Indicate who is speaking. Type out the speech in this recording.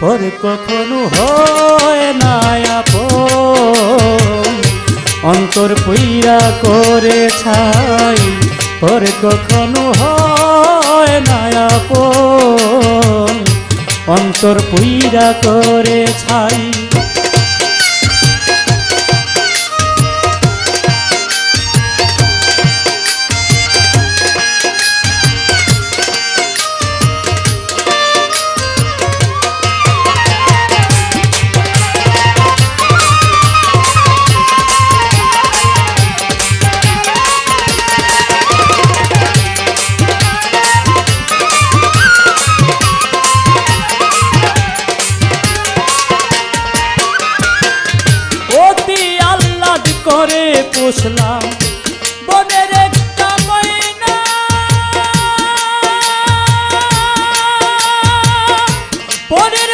Speaker 1: পর কখনো হয় না অন্তর পুইরা করে ছাই, পর কখনো হয় না অন্তর পুইরা করে ছাই পুষলাম বনের একটা ময়না। পরের